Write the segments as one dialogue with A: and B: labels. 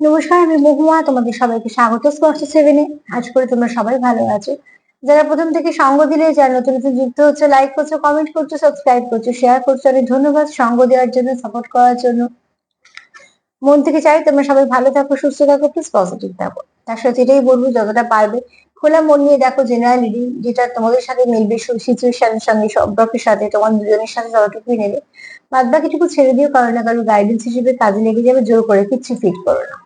A: নমস্কার, আমি মহুয়া, তোমাদের সবাইকে স্বাগত স্পর্শ সেভেনে। আজ করে তোমরা সবাই ভালো আছো। যারা প্রথম থেকে সঙ্গ দিলে, যারা নতুন নতুন যুক্ত হচ্ছে লাইক করছ কমেন্ট করছ সাবস্ক্রাইব করছ শেয়ার করছ, অনেক ধন্যবাদ সঙ্গ দেওয়ার জন্য সাপোর্ট করার জন্য। মন থেকে চাই তোমরা সবাই ভালো থাকো, সুস্থ থাকো প্লিজ পজিটিভ থাকো। তার সাথে এটাই বলব, যতটা পারবে, খোলা মন নিয়ে দেখো জেনারেল রিডিং যেটা তোমাদের সাথে মিলবে সিচুয়েশনের সঙ্গে সম্পর্কের সাথে, তোমার দুজনের সাথে ততটুকুই নেবে বাদ বাকিটুকু ছেড়ে দিও কারও না কারও গাইডেন্স হিসেবে কাজে লেগে যাবে, জোর করে কিচ্ছু ফিট করো না।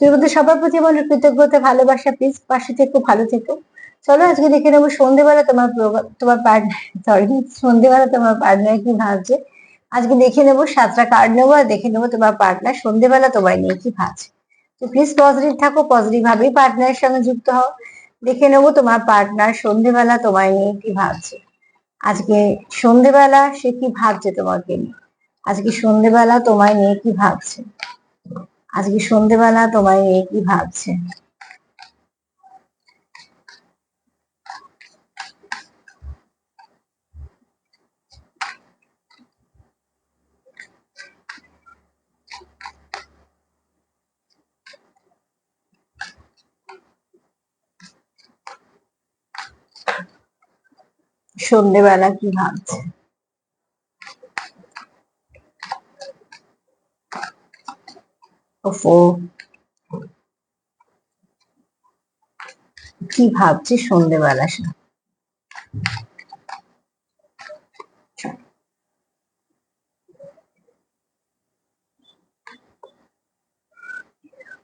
A: তুমি বলতে সবার প্রতি আমার কৃতজ্ঞতা, ভালোবাসা প্লিজ পাশে থেকো ভালো থেকো। চলো আজকে দেখে নেব সন্ধেবেলা তোমার তোমার পার্টনার সরি সন্ধেবেলা তোমার পার্টনার কি ভাবছে আজকে দেখে নেব সাতটা কার্ড নেব আর দেখে নেব তোমার পার্টনার সন্ধেবেলা তোমায় নিয়ে কি ভাবছে তো প্লিজ পজিটিভ থাকো পজিটিভ ভাবেই পার্টনারের সঙ্গে যুক্ত হও। দেখে নেব তোমার পার্টনার সন্ধেবেলা তোমায় নিয়ে কি ভাবছে আজকে সন্ধেবেলা সে কি ভাবছে তোমাকে নিয়ে? আজকে সন্ধেবেলা তোমায় নিয়ে কি ভাবছে? আজকে সন্ধেবেলা তোমার মেয়ে কি ভাবছে? সন্ধেবেলা কি ভাবছে? কি ভাবছে সন্ধেবেলা সে?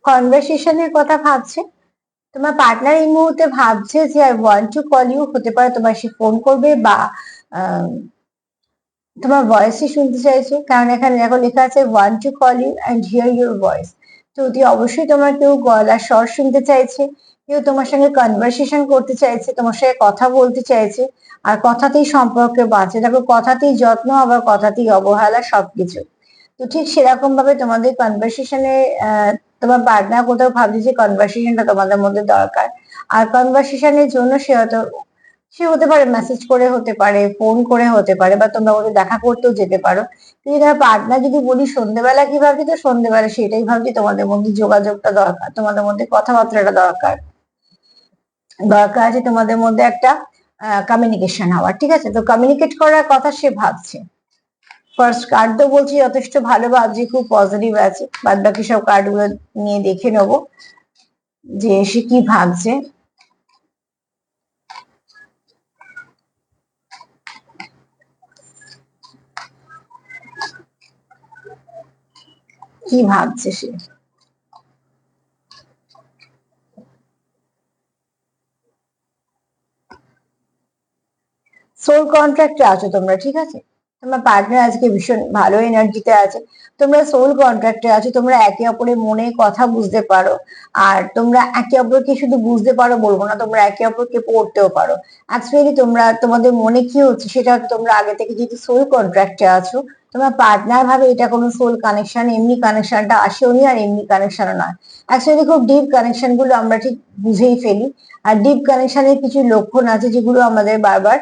A: কনভারসেশনের কথা ভাবছে? তোমার পার্টনার এই মুহূর্তে ভাবছে যে I want to call you হতে পারে তোমার সে ফোন করবে বা তোমার ভয়েসই শুনতে চাইছে? কারণ এখানে দেখো লেখা আছে want to call you and hear your voice তো অবশ্যই তোমার কেউ গলার স্বর শুনতে চাইছে, কেউ তোমার সঙ্গে কনভারসেশন করতে চাইছে, তোমার সঙ্গে কথা বলতে চাইছে, আর কথাতেই সম্পর্কে বাঁচে। দেখো, কথাতেই যত্ন, আবার কথাতেই অবহেলা সবকিছু। তো ঠিক সেরকম ভাবে তোমাদের কনভারসেশনে তোমার পার্টনার কোথাও ভাবছে যে কনভারসেশনটা তোমাদের মধ্যে দরকার। আর কনভারসেশনের জন্য সে হয়তো সে হতে পারে মেসেজ করে হতে পারে ফোন করে হতে পারে, বা তোমরা ওদের দেখা করতেও যেতে পারো। কিন্তু তার পার্টনার যদি বলি সন্ধ্যেবেলা কি ভাবছি তো? সন্ধ্যেবেলা সেটাই ভাবছি, তোমাদের মধ্যে যোগাযোগটা দরকার, তোমাদের মধ্যে কথাবার্তাটা দরকার। দরকার আছে তোমাদের মধ্যে একটা কমিউনিকেশন হওয়ার, ঠিক আছে? তো কমিউনিকেট করার কথা সে ভাবছে। ফার্স্ট কার্ড তো বলছি, যথেষ্ট ভালো ভাবছি, খুব পজিটিভ আছে। বাদ বাকি সব কার্ডগুলো নিয়ে দেখে নেব, যে সে কি ভাবছে। কি ভাবছে সে সোল কন্ট্রাক্টে আছো তোমরা ঠিক আছে? তোমার পার্টনার আজকে ভীষণ ভালো এনার্জিতে আছে। তোমরা সোল কন্ট্রাক্টে আছো, তোমরা একে অপরের মনে কথা বুঝতে পারো। আর তোমরা একে অপরকে শুধু বুঝতে পারো বলব না, তোমরা একে অপরকে পড়তেও পারো। অ্যাকচুয়ালি তোমরা তোমাদের মনে কি হচ্ছে সেটা তোমরা আগে থেকে যেহেতু সোল কন্ট্রাক্টে আছো, তোমার পার্টনার ভাবে এটা কোনো সোল কানেকশন এমনি কানেকশনটা আসেও নি আর এমনি কানেকশনও নয়। অ্যাকচুয়ালি খুব ডিপ কানেকশনগুলো আমরা ঠিক বুঝেই ফেলি। আর ডিপ কানেকশনের কিছু লক্ষণ আছে যেগুলো আমাদের বারবার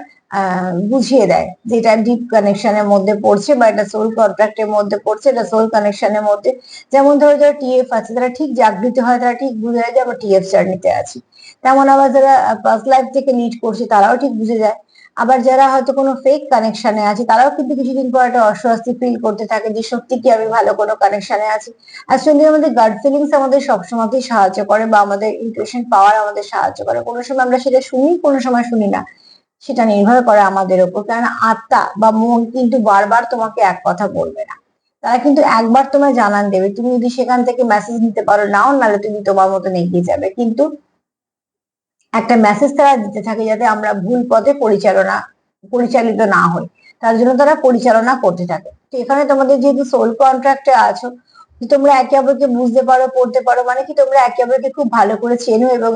A: বুঝিয়ে দেয় যে এটা ডিপ কানেকশনের মধ্যে পড়ছে বা এটা সোল কন্ট্রাক্টের মধ্যে পড়ছে, এটা সোল কানেকশনের মধ্যে। যেমন ধরো যারা টিএফ আছে তারা ঠিক জাগৃত হয়, তারা ঠিক বুঝে যায় যে আমরা টিএফ জার্নিতে আছি। তেমন আবার যারা পার্স লাইফ থেকে লিড করছে, তারাও ঠিক বুঝে যায়। আবার যারা হয়তো কোনো ফেক কানেকশনে আছে, তারাও কিন্তু কিছুদিন পর একটা অস্বস্তি ফিল করতে থাকে যে সত্যি কি আমি ভালো কোনো কানেকশনে আছি। অ্যাকচুয়ালি আমাদের গার্ড ফিলিংস আমাদের সবসময়তেই সাহায্য করে বা আমাদের ইনটুইশন পাওয়ার আমাদের সাহায্য করে। কোনো সময় আমরা সেটা শুনি, কোনো সময় শুনি না। সেটা নির্ভর করে আমাদের উপর। কারণ আত্মা বা মন কিন্তু বারবার তোমাকে এক কথা বলবে না। তারা কিন্তু একবার তোমায় জানান দেবে। তুমি যদি সেখান থেকে মেসেজ নিতে পারো নাও, নাহলে তুমি তোমার মতন এগিয়ে যাবে। কিন্তু একটা মেসেজ তারা দিতে থাকে যাতে আমরা ভুল পথে পরিচালনা, পরিচালিত না হই। তার জন্য তারা পরিচালনা করতে থাকে। তো এখানে তোমাদের যেহেতু সোল কন্ট্রাক্টে আছো তোমরা একে অপরকে বুঝতে পারো, পড়তে পারো মানে কি তোমরা একে অপরকে খুব ভালো করে চেনো এবং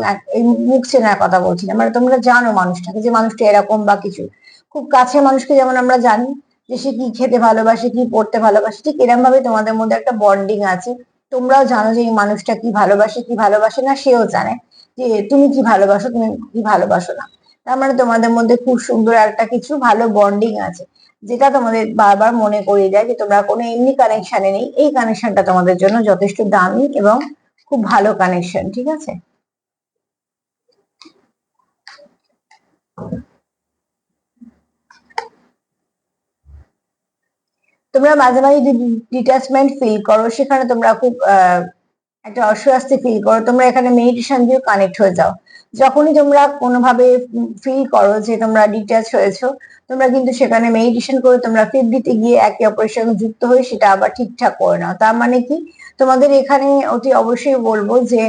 A: মুখ চেনার কথা বলছি না। মানে তোমরা জানো মানুষটাকে যে মানুষটা এরকম বা কিছু। খুব কাছের মানুষকে যেমন আমরা জানি যে সে কি খেতে ভালোবাসে, কি পড়তে ভালোবাসে, ঠিক এরকম ভাবে তোমাদের মধ্যে একটা বন্ডিং আছে। তোমরাও জানো যে এই মানুষটা কি ভালোবাসে কি ভালোবাসে না, সেও জানে যে তুমি কি ভালোবাসো, তুমি কি ভালোবাসো না। তার মানে তোমাদের মধ্যে খুব সুন্দর একটা কিছু ভালো বন্ডিং আছে। যেটা তোমাদের বারবার মনে করিয়ে দেয় যে তোমরা কোনো এমনি কানেকশনে নেই। এই কানেকশনটা তোমাদের জন্য যথেষ্ট দামি এবং খুব ভালো কানেকশন ঠিক আছে? তোমরা মাঝে মাঝে ডিটাচমেন্ট ফিল করো, সেখানে তোমরা খুব একটা অস্বস্তি ফিল করো। তোমরা এখানে মেডিটেশন দিয়ে কানেক্ট হয়ে যাও। যখনই তোমরা কোনোভাবে ফিল করো যে তোমরা ডিটাচ হয়েছো, তোমরা কিন্তু সেখানে মেডিটেশন করে তোমরা ফিফটিতে গিয়ে একে অপরের সঙ্গে যুক্ত হয়ে সেটা আবার ঠিকঠাক করে নাও। তার মানে কি? তোমাদের এখানে অতি অবশ্যই বলব যে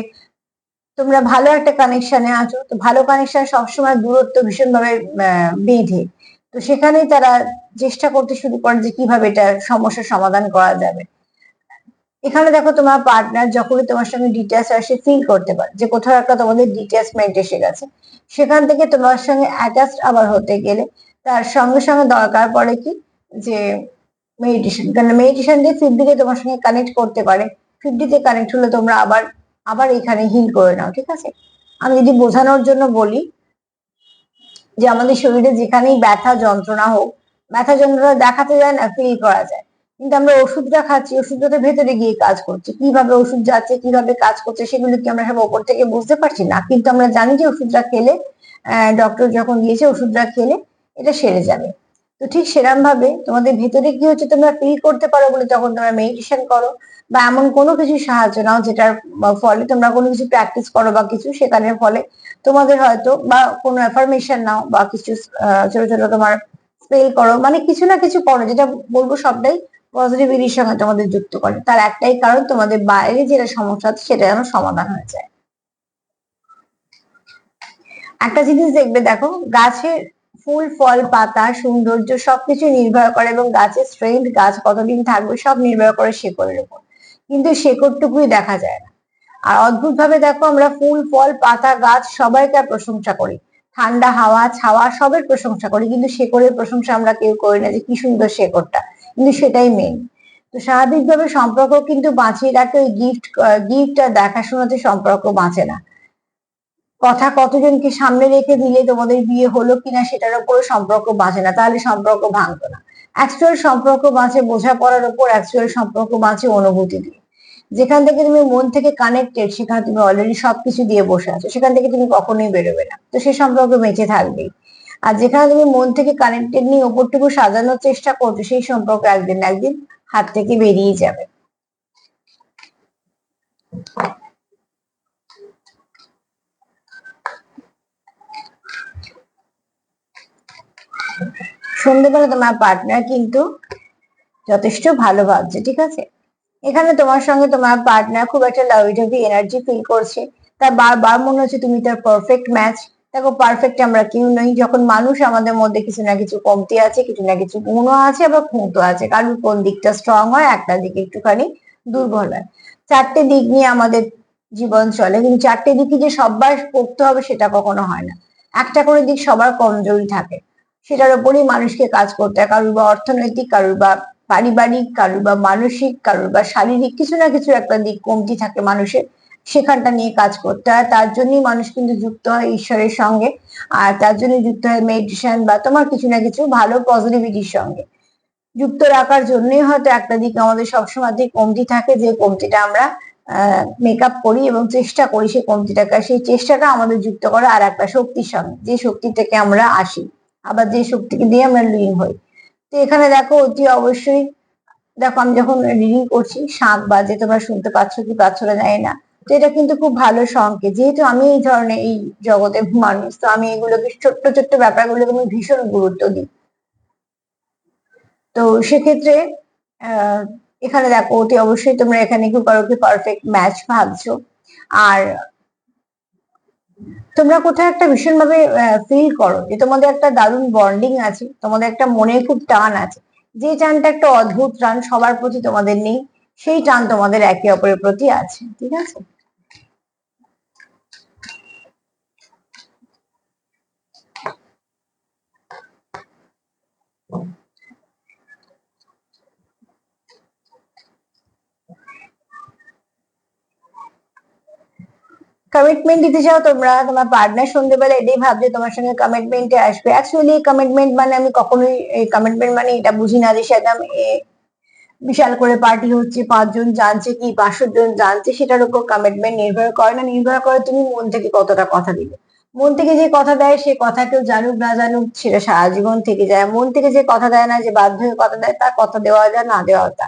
A: তোমরা ভালো একটা কানেকশনে আছো। তো ভালো কানেকশন সবসময় দূরত্ব ভীষণভাবে বেঁধে। তো সেখানেই তারা চেষ্টা করতে শুরু করে যে কীভাবে এটা সমস্যার সমাধান করা যাবে। এখানে দেখো তোমার পার্টনার যখনই তোমার সঙ্গে ডিটেলস আসে ফিল করতে পারে। যে কোথাও একটা তোমাদের ডিটেচমেন্ট এসে গেছে। সেখান থেকে তোমার সঙ্গে অ্যাটাচ আবার হতে গেলে তার সঙ্গে সঙ্গে দরকার পড়ে কি? যে মেডিটেশন কারণ মেডিটেশন দিয়ে ফিফটিতে তোমার সঙ্গে কানেক্ট করতে পারে। ফিফটিতে কানেক্ট হলে তোমরা আবার আবার এখানে হিল করে নাও, ঠিক আছে? আমি যদি বোঝানোর জন্য বলি যে আমাদের শরীরে যেখানেই ব্যথা যন্ত্রণা হোক, ব্যথা যন্ত্রণা দেখাতে যায় না ফিল করা যায়। কিন্তু আমরা ওষুধটা খাচ্ছি ওষুধটা তো ভেতরে গিয়ে কাজ করছে। কীভাবে ওষুধ যাচ্ছে, কীভাবে কাজ করছে, সেগুলো কি আমরা সব ওপর থেকে বুঝতে পারছি না? কিন্তু আমরা জানি যে ওষুধটা খেলে ডক্টর যখন দিয়েছে ওষুধটা খেলে এটা সেরে যাবে। তো ঠিক সেরকম ভাবে তোমাদের ভেতরে কি হচ্ছে তোমরা ফিল করতে পারো বলে যখন তোমরা মেডিটেশন করো বা এমন কোনো কিছু সাহায্য নাও যেটার ফলে তোমরা কোনো কিছু প্র্যাকটিস করো বা কিছু সেখানের ফলে তোমাদের হয়তো বা কোনো অ্যাফার্মেশন নাও বা কিছু ছোট ছোট তোমার স্পেল করো। মানে কিছু না কিছু করো, যেটা বলব সবটাই পজিটিভিটির সঙ্গে তোমাদের যুক্ত করে। তার একটাই কারণ তোমাদের বাইরে যেটা সমস্যা আছে সেটা যেন সমাধান হয়ে যায়। একটা জিনিস দেখবে দেখো গাছের ফুল, ফল, পাতা, সৌন্দর্য সবকিছু নির্ভর করে এবং গাছের স্ট্রেংথ গাছ কতদিন থাকবে সব নির্ভর করে শেকড়ের উপর। কিন্তু শেকড়টুকুই দেখা যায় না। আর অদ্ভুত ভাবে দেখো আমরা ফুল, ফল, পাতা, গাছ সবাইকার প্রশংসা করি। ঠান্ডা হাওয়া, ছাওয়া সবের প্রশংসা করি, কিন্তু শেকড়ের প্রশংসা আমরা কেউ করি না যে কি সুন্দর শেকড়টা। কিন্তু সেটাই মেন তো স্বাভাবিকভাবে সম্পর্ক কিন্তু বাঁচিয়ে রাখে ওই গিফট গিফট আর দেখাশোনাতে সম্পর্ক বাঁচে না। কথা কতজনকে সামনে রেখে দিলে তোমাদের বিয়ে হলো কিনা সেটার উপরে সম্পর্ক বাঁচে না, তাহলে সম্পর্ক ভাঙতো না। অ্যাকচুয়াল সম্পর্ক বাঁচে বোঝাপড়ার উপর অ্যাকচুয়াল সম্পর্ক বাঁচে অনুভূতি দিয়ে। যেখান থেকে তুমি মন থেকে কানেক্টেড সেখানে তুমি অলরেডি সবকিছু দিয়ে বসে আছো, সেখান থেকে তুমি কখনোই বেরোবে না। তো সে সম্পর্ক বেঁচে থাকবেই। আর যেখানে তুমি মন থেকে কানেক্টেড নিয়ে ওপরটুকু সাজানোর চেষ্টা করছ, সেই সম্পর্ক একদিন একদিন হাত থেকে বেরিয়ে যাবে। সন্ধ্যেবেলা তোমার পার্টনার কিন্তু যথেষ্ট ভালো ভাবছে, ঠিক আছে? এখানে তোমার সঙ্গে তোমার পার্টনার খুব একটা লাভি এনার্জি ফিল করছে। তার বারবার মনে হচ্ছে তুমি তার পারফেক্ট ম্যাচ দেখো পারফেক্ট আমরা কেউ নই। যখন মানুষ আমাদের মধ্যে কিছু না কিছু কমতি আছে, কিছু না কিছু গুণও আছে আবার খুঁতো আছে। কারণ কোন দিকটা স্ট্রং হয়, একটা দিক একটুখানি দুর্বল হয়। চারটে দিক নিয়ে আমাদের জীবন চলে, কিন্তু চারটে দিকই যে সববার করতে হবে সেটা কখনো হয় না। একটা করে দিক সবার কমজোরি থাকে। সেটার উপরেই মানুষকে কাজ করতে হয়। কারুর বা অর্থনৈতিক, কারুর বা পারিবারিক, কারুর বা মানসিক, কারুর বা শারীরিক, কিছু না কিছু একটা দিক কমতি থাকে মানুষের। সেখানটা নিয়ে কাজ করতে হয়। তার জন্যই মানুষ কিন্তু যুক্ত হয় ঈশ্বরের সঙ্গে। আর তার জন্য যুক্ত হয় মেডিটেশন বা তোমার কিছু না কিছু ভালো পজিটিভিটির সঙ্গে। যুক্ত রাখার জন্যই হয়তো একটা দিক আমাদের সবসময় দিক কমতি থাকে, যে কমতিটা আমরা মেকআপ করি এবং চেষ্টা করি সেই কমতিটাকে, সেই চেষ্টাটা আমাদের যুক্ত করে আর একটা শক্তির সঙ্গে। যে শক্তি থেকে আমরা আসি, আবার যে শক্তিকে দিয়ে আমরা লিন হই। তো এখানে দেখো অতি অবশ্যই, দেখো আমি যখন রিডিং করছি শাঁখ বাজে, তোমরা শুনতে পাচ্ছ কি পাচ্ছ না জানি না। তো এটা কিন্তু খুব ভালো সংকেত। যেহেতু আমি এই ধরনের এই জগতে মানুষ, তো আমি এগুলোকে ছোট্ট ছোট্ট ব্যাপারগুলোকে আমি ভীষণ গুরুত্ব দিই। তো সেক্ষেত্রে এখানে দেখো, অতি অবশ্যই তোমরা এখানে কি কারোকে পারফেক্ট ম্যাচ ভাবছ। আর তোমরা কোথাও একটা ভীষণভাবে ফিল করো যে তোমাদের একটা দারুণ বন্ডিং আছে, তোমাদের একটা মনে খুব টান আছে। যে টানটা একটা অদ্ভুত টান সবার প্রতি তোমাদের নেই, সেই টান তোমাদের একে অপরের প্রতি আছে, ঠিক আছে? কমিটমেন্ট দিতে চাও তোমরা, তোমার পার্টনার সন্ধ্যেবেলা এটাই ভাবছে, তোমার সঙ্গে কমিটমেন্টে আসবে। অ্যাকচুয়ালি কমিটমেন্ট মানে আমি কখনোই, এই কমিটমেন্ট মানে এটা বুঝি না যে এ- বিশাল করে পার্টি হচ্ছে, পাঁচজন জানছে কি পাঁচশো জন জানছে, সেটার উপর কমিটমেন্ট নির্ভর করে না। নির্ভর করে তুমি মন থেকে কতটা কথা দিবে। মন থেকে যে কথা দেয়, সে কথা কেউ জানুক, না জানুক, সেটা সারা জীবন থেকে যায়। মন থেকে যে কথা দেয় না, যে বাধ্য হয়ে কথা দেয়, তার কথা দেওয়া যায় না দেওয়া তা।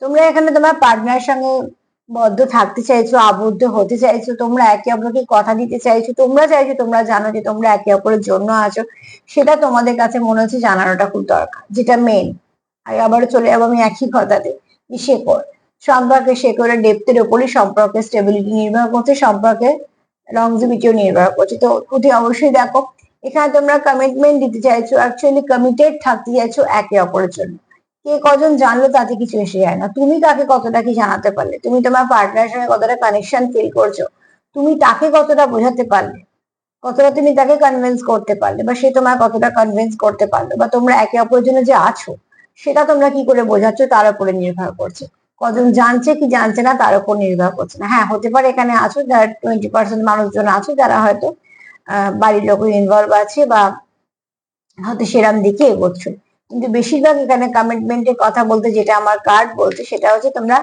A: তোমরা এখানে তোমার পার্টনার সঙ্গে বদ্ধ থাকতে চাইছো, আবদ্ধ হতে চাইছো, তোমরা একে অপরকে কথা দিতে চাইছো, তোমরা চাইছো, তোমরা জানো যে তোমরা একে অপরের জন্য আছো, সেটা তোমাদের কাছে মনে হচ্ছে জানানোটা খুব দরকার, যেটা মেন আর আবার চলে যাব আমি একই কথাতে শেকড়। সম্পর্কে শেকড়ের ডেপথের উপরই সম্পর্কের স্টেবিলিটি নির্ভর করছে সম্পর্কের লংজিভিটিও নির্ভর করছে। তো অতি অবশ্যই দেখো, এখানে তোমরা কমিটমেন্ট দিতে চাইছো অ্যাকচুয়ালি কমিটেড থাকতে চাইছো একে অপরের জন্য। কে কজন জানলো তাতে কিছু এসে যায় না। তুমি তাকে কতটা কি জানাতে পারলে? তুমি তোমার পার্টনারের সঙ্গে কতটা কানেকশন ফিল করছ? তুমি তাকে কতটা বোঝাতে পারলে? কতটা তুমি তাকে কনভিন্স করতে পারলে? বা সে তোমার কতটা কনভিন্স করতে পারল? বা তোমরা একে অপরের জন্য যে আছো, সেটা তোমরা কি করে বোঝাচ্ছ? তার উপরে নির্ভর করছে। কজন জানছে কি জানছে না, তার উপর নির্ভর করছে না। হ্যাঁ হতে পারে এখানে আছো যারা টোয়েন্টি পার্সেন্ট মানুষজন আছে, যারা হয়তো বাড়ির লোক ইনভলভ আছে বা হয়তো সেরাম দিকে এগোচ্ছ। কিন্তু বেশিরভাগ এখানে কমিটমেন্টের কথা বলতে যেটা আমার কার্ড বলছে, সেটা হচ্ছে তোমরা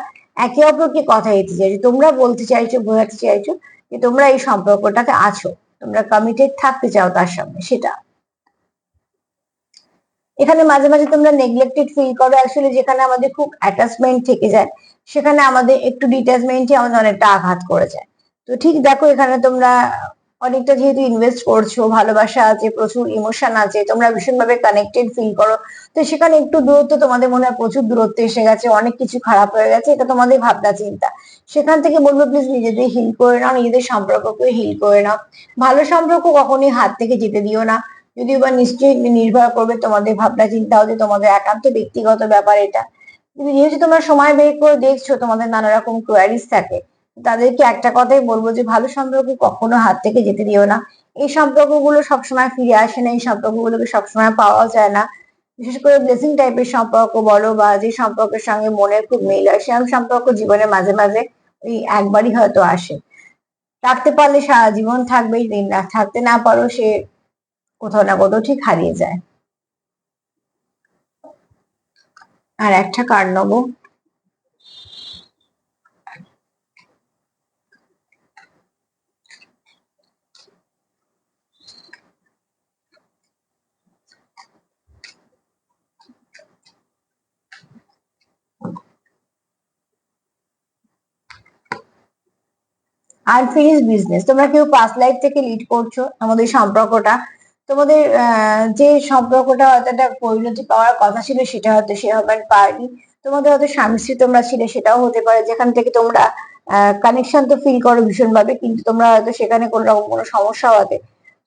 A: একে অপরকে কথা দিতে চাইছো। তোমরা বলতে চাইছো, বোঝাতে চাইছো যে তোমরা এই সম্পর্কটাতে আছো। তোমরা কমিটেড থাকতে চাও তার সঙ্গে সেটা। এখানে মাঝে মাঝে তোমরা নেগলেক্টেড ফিল করো। অ্যাকচুয়ালি যেখানে আমাদের খুব অ্যাটাচমেন্ট থেকে যায়, সেখানে আমাদের একটু ডিটাচমেন্টই আমাদের অনেকটা আঘাত করে যায়। তো ঠিক দেখো এখানে তোমরা অনেকটা যেহেতু ইনভেস্ট করছ, ভালোবাসা আছে, প্রচুর ইমোশন আছে, তোমরা ভীষণভাবে কানেক্টেড ফিল করো। তো সেখানে একটু দূরত্ব তোমাদের মনে হয় প্রচুর দূরত্ব এসে গেছে, অনেক কিছু খারাপ হয়ে গেছে, এটা তোমাদের ভাবনা চিন্তা। সেখান থেকে বলব প্লিজ নিজেদের হিল করে নাও, নিজেদের সম্পর্ককে হিল করে নাও। ভালো সম্পর্ক কখনোই হাত থেকে যেতে দিও না। যদিও বা নিশ্চয়ই নির্ভর করবে তোমাদের ভাবনা চিন্তা হচ্ছে তোমাদের একান্ত ব্যক্তিগত ব্যাপার এটা। যেহেতু তোমরা সময় বের করে দেখছ, তোমাদের নানা রকম কোয়ারিজ থাকে। তাদেরকে একটা কথাই বলব যে, ভালো সম্পর্ক কখনো হাত থেকে যেতে দিও না। এই সম্পর্কগুলো সবসময় ফিরে আসে না, এই সম্পর্কগুলোকে সবসময় পাওয়া যায় না। বিশেষ করে ব্লেসিং টাইপের সম্পর্ক বলো বা যে সম্পর্কের সঙ্গে মনের খুব মিল হয়, সেরকম সম্পর্ক জীবনে মাঝে মাঝে ওই একবারই হয়তো আসে। রাখতে পারলে সারা জীবন থাকবেই, দিন না থাকতে না পারো সে কোথাও না কোথাও ঠিক হারিয়ে যায়। আর একটা কার্ড নেব? আনফিনিশ বিজনেস তোমরা কেউ পাস্ট লাইফ থেকে লিড করছ আমাদের সম্পর্কটা। তোমাদের যে সম্পর্কটা হয়তো একটা পরিণতি পাওয়ার কথা ছিল সেটা হয়তো সেভাবে পারেনি তোমাদের হয়তো স্বামী স্ত্রী তোমরা ছিলে সেটাও হতে পারে, যেখান থেকে তোমরা কানেকশন তো ফিল করো ভীষণ ভাবে কিন্তু তোমরা হয়তো সেখানে কোনো রকম কোনো সমস্যা হতে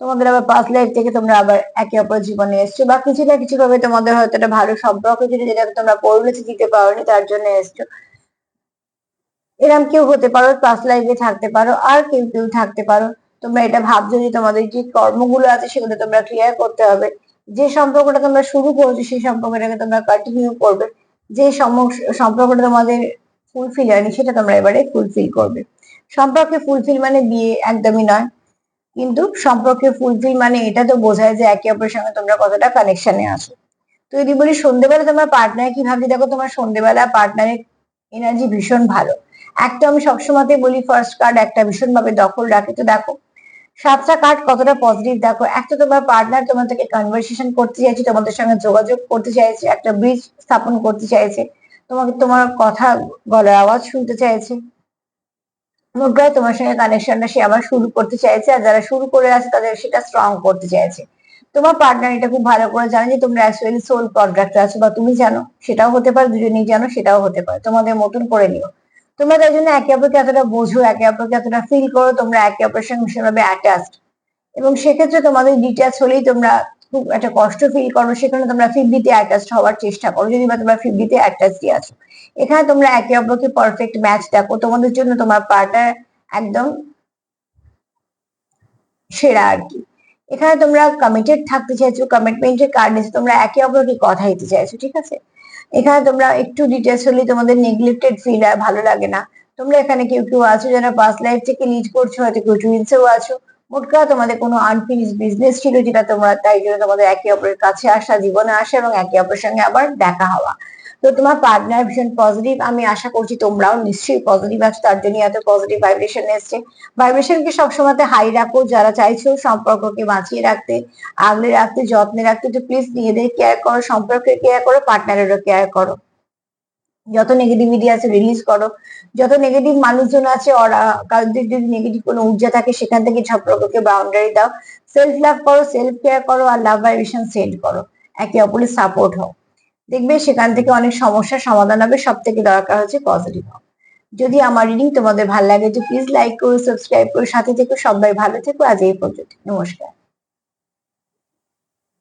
A: তোমাদের আবার পাস্ট লাইফ থেকে তোমরা আবার একে অপর জীবনে এসছো বা কিছু না কিছু ভাবে তোমাদের হয়তো একটা ভালো সম্পর্ক ছিল যেটাকে তোমরা পরিণতি দিতে পারোনি, তার জন্য এসছো। এরম কেউ হতে পারো পাস্ট লাইফে থাকতে পারো, আর কেউ কেউ থাকতে পারো। তোমরা এটা ভাবছ যে তোমাদের যে কর্মগুলো আছে সেগুলো তোমরা ক্লিয়ার করতে হবে। যে সম্পর্কটা তোমরা শুরু করেছ সেই সম্পর্কটাকে তোমরা কন্টিনিউ করবে। যে সম্পর্কটা তোমাদের ফুলফিল হয়নি সেটা তোমরা এবারে ফুলফিল করবে। সম্পর্কে ফুলফিল মানে বিয়ে একদমই নয়। কিন্তু সম্পর্কে ফুলফিল মানে এটা তো বোঝায় যে একে অপরের সঙ্গে তোমরা কতটা কানেকশনে আছো। তো যদি বলি সন্ধ্যেবেলা তোমার পার্টনার কি ভাবছি? দেখো তোমার সন্ধ্যেবেলা পার্টনারের এনার্জি ভীষণ ভালো। একটা আমি সবসময়তে বলি ফার্স্ট কার্ড একটা ভীষণ ভাবে দখল রাখে। তো দেখো, সাতটা কার্ড কতটা পজিটিভ দেখো, একটা তোমার পার্টনার তোমার থেকে কনভারসেশন করতে চাইছে, তোমাদের সঙ্গে যোগাযোগ করতে চাইছে, একটা ব্রিজ স্থাপন করতে চাইছে, তোমাকে তোমার কথা, গলার আওয়াজ শুনতে চাইছে। মুদ্রায় তোমার সঙ্গে কানেকশনটা সে আবার শুরু করতে চাইছে, আর যারা শুরু করে আছে তাদের সেটা স্ট্রং করতে চাইছে। তোমার পার্টনার এটা খুব ভালো করে জানে যে তোমরা অ্যাকচুয়ালি সোল কন্ট্রাক্ট আছো বা তুমি জানো, সেটাও হতে পারে, দুজনেই জানো, সেটাও হতে পারে, তোমাদের মতন করে নিও। তোমরা তাই জন্য একে অপরকে এতটা বোঝো, একে অপরকে এতটা ফিল করো, তোমরা একে অপরের সঙ্গে ভীষণভাবে অ্যাটাচড এবং সেক্ষেত্রে তোমাদের ডিটেলস হলেই তোমরা খুব একটা কষ্ট ফিল করো, সেখানে তোমরা ফিফটিতে অ্যাটাচড হওয়ার চেষ্টা করো, যদি বা তোমরা ফিফটিতে অ্যাটাচডই আছো। এখানে তোমরা একে অপরকে পারফেক্ট ম্যাচ দেখো, তোমাদের জন্য তোমার পার্টনার একদম সেরা আর কি। এখানে তোমরা কমিটেড থাকতে চাইছো কমিটমেন্টের এসে তোমরা একে অপরকে কথা দিতে চাইছো, ঠিক আছে? এখানে তোমরা একটু ডিটেলস হলে তোমাদের নেগলেক্টেড ফিল হয় ভালো লাগে না। তোমরা এখানে কেউ কেউ আছো যারা পাস লাইফ থেকে লিড করছ, হয়তো কেউ টুইন্সেও আছো। মোট কথা তোমাদের কোনো আনফিনিশ বিজনেস ছিল যেটা তোমরা, তাই জন্য তোমাদের একে অপরের কাছে আসা, জীবনে আসা এবং একে অপরের সঙ্গে আবার দেখা হওয়া। তো তোমার পার্টনার ভীষণ পজিটিভ আমি আশা করছি তোমরাও নিশ্চয়ই পজিটিভ আছো, তার জন্য এত পজিটিভ ভাইব্রেশন এসছে। ভাইব্রেশনকে সবসময় হাই রাখো, যারা চাইছো সম্পর্ককে বাঁচিয়ে রাখতে, আগলে রাখতে, যত্নে রাখতে, তো প্লিজ নিজেদের কেয়ার করো, সম্পর্কের কেয়ার করো পার্টনারেরও কেয়ার করো। যত নেগেটিভিটি আছে রিলিজ করো। যত নেগেটিভ মানুষজন আছে, ওরা, কারোদের যদি নেগেটিভ কোনো ঊর্জা থাকে, সেখান থেকে সম্পর্ককে বাউন্ডারি দাও। সেলফ লাভ করো সেলফ কেয়ার করো, আর লাভ ভাইব্রেশন সেন্ড করো। একে অপরের সাপোর্ট হোক। দেখবে সেখান থেকে অনেক সমস্যার সমাধান হবে সব থেকে দরকার হচ্ছে পজিটিভ যদি আমার রিডিং তোমাদের ভালো লাগে, তো প্লিজ লাইক করো সাবস্ক্রাইব করো, সাথে থেকো, সবাই ভালো থেকো, আজ এই পর্যন্ত নমস্কার।